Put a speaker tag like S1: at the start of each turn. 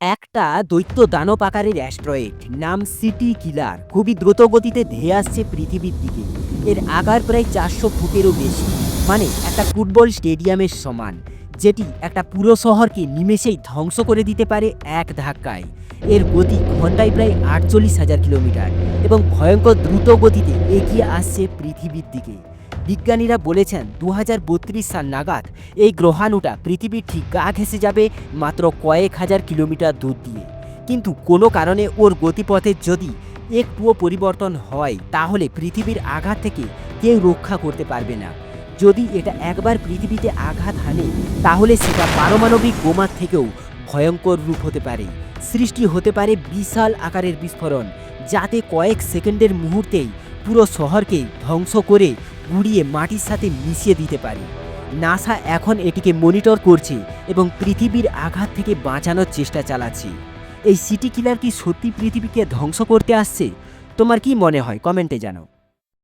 S1: একটা দৈত্য দানব আকারের অ্যাস্ট্রয়েড নাম সিটি কিলার, খুবই দ্রুত গতিতে ধেয়ে আসছে পৃথিবীর দিকে। এর আকার প্রায় চারশো ফুটেরও বেশি মানে একটা ফুটবল স্টেডিয়ামের সমান, যেটি একটা পুরো শহরকে নিমেষেই ধ্বংস করে দিতে পারে এক ধাক্কায়। এর গতি ঘন্টায় প্রায় আটচল্লিশ হাজার কিলোমিটার এবং ভয়ঙ্কর দ্রুত গতিতে এগিয়ে আসছে পৃথিবীর দিকে। বিজ্ঞানীরা বলেছেন দু হাজার বত্রিশ সাল নাগাদ এই গ্রহাণুটা পৃথিবীর ঠিক গা ঘেঁষে যাবে মাত্র কয়েক হাজার কিলোমিটার দূর দিয়ে। কিন্তু কোনো কারণে ওর গতিপথের যদি একটুও পরিবর্তন হয়, তাহলে পৃথিবীর আঘাত থেকে কেউ রক্ষা করতে পারবে না। যদি এটা একবার পৃথিবীতে আঘাত হানে, তাহলে সেটা পারমাণবিক বোমার থেকেও ভয়ঙ্কর রূপ হতে পারে। সৃষ্টি হতে পারে বিশাল আকারের বিস্ফোরণ, যাতে কয়েক সেকেন্ডের মুহূর্তেই পুরো শহরকে ধ্বংস করে গুড়িয়ে মাটির সাথে মিশিয়ে দিতে পারি। নাসা এখন এটিকে মনিটর করছে এবং পৃথিবীর আঘাত থেকে বাঁচানোর চেষ্টা চালাচ্ছে। এই সিটি কিলার কি সত্যি পৃথিবীকে ধ্বংস করতে আসছে? তোমার কি মনে হয়? কমেন্টে জানাও।